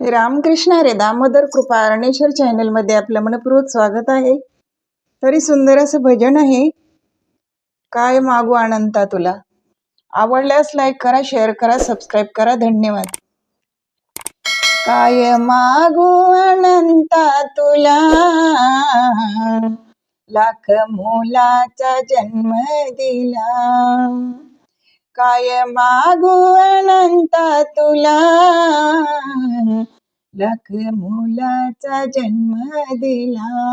रामकृष्ण रे दामोदर कृपा अरणेश्वर चॅनलमध्ये आपलं मनपूर्वक स्वागत आहे. तरी सुंदर असं भजन आहे. काय मागू अनंता तुला? आवडल्यास लाईक करा शेअर करा सबस्क्राईब करा. धन्यवाद. काय मागू अनंता तुला? लाख मुलाचा जन्म दिला. काय मागू अनंता तुला? लख मुलाचा जन्म दिला.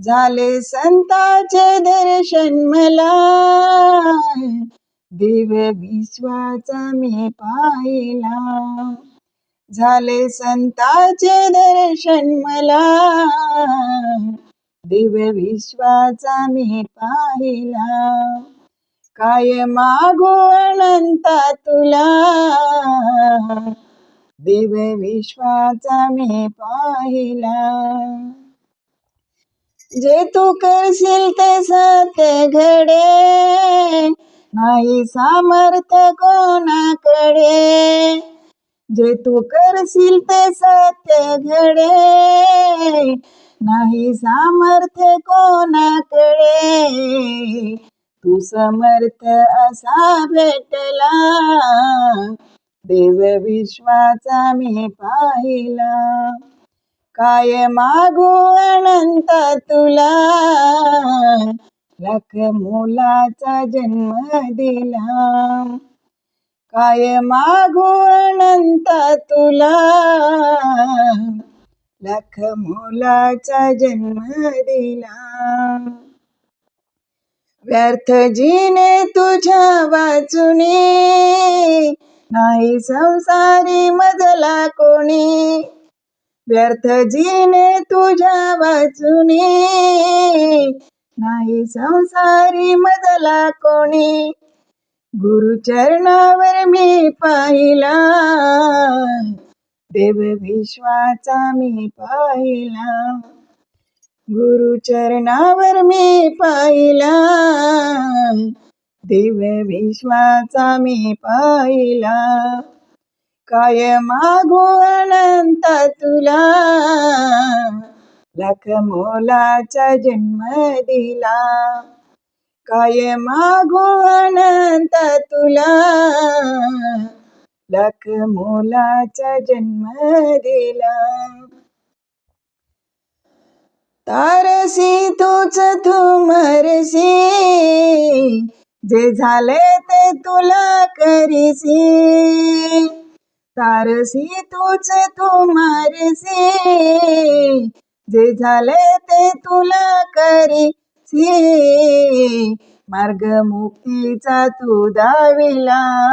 झाले संताचे दर्शन मला. देव विश्वाचा मी पाहिला. झाले संताचे दर्शन मला. देव विश्वाचा मी पाहिला. काय मागू अनंता तुला? देव विश्वाचा मी पाहिला. जे तू करशील ते सत्य घडे. नाही सामर्थ्य कोणाकडे. जे तू करशील ते सत्य घडे. नाही सामर्थ्य कोणाकडे. तू समर्थ असा भेटला. देव विश्वाचा मी पाहिला. काय मागू अनंत तुला? लख मुलाचा जन्म दिला. काय मागू अनंत तुला? लख मुलाचा जन्म दिला. व्यर्थ जीने तुझ्या वाचुनी. नाही संसारी मजला कोणी. व्यर्थ जीने तुझ्या वाचुनी. नाही संसारी मजला कोणी. गुरुचरणावर मी पाहिला. देव विश्वाचा मी पाहिला. गुरुचरणावर मी पाहिला. दिव्य विश्वाचा मी पाहिला. काय मागू अनंत तुला? लख मोलाचा जन्म दिला. काय मागू अनंत तुला? लख मोलाचा जन्म दिला. तारसी तूच तू मरसी जे झाले ते तुला करीसी. तारसी तूच तू मरसी जे झाले ते तुला करीसी. मार्ग मुक्तीचा तू दाविला.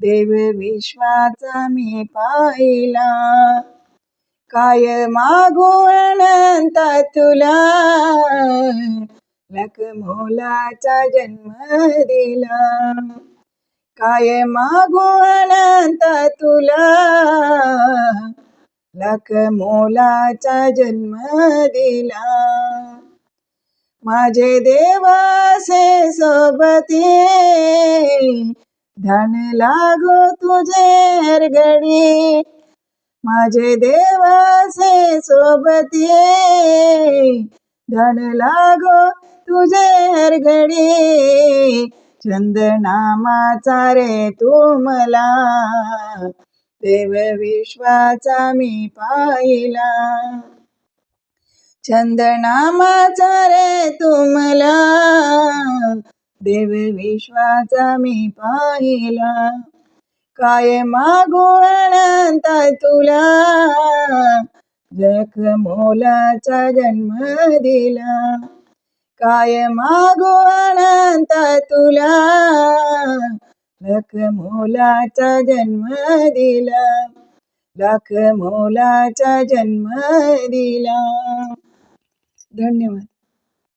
देव विश्वाचा मी पाहिला. काय मागू म्हणता तुला. मोलाचा जन्म दिला. काय मागू अनंता तुला. लख मोलाचा जन्म दिला. माझे देवासे सोबती. धन लागो तुझे गडी माझे देवासे सोबती धन लागो तुझे हरघडी चंदनामाचा रे तू मला. देव विश्वाचा मी पाहिला. चंदनामाचा रे तू मला. देव विश्वाचा मी पाहिला. काय मागू अनंत तुला? जख मोलाचा जन्म दिला. काय मागू अनंत तुला? लख मोलाचा जन्म दिला. लख मोलाचा जन्म दिला. धन्यवाद.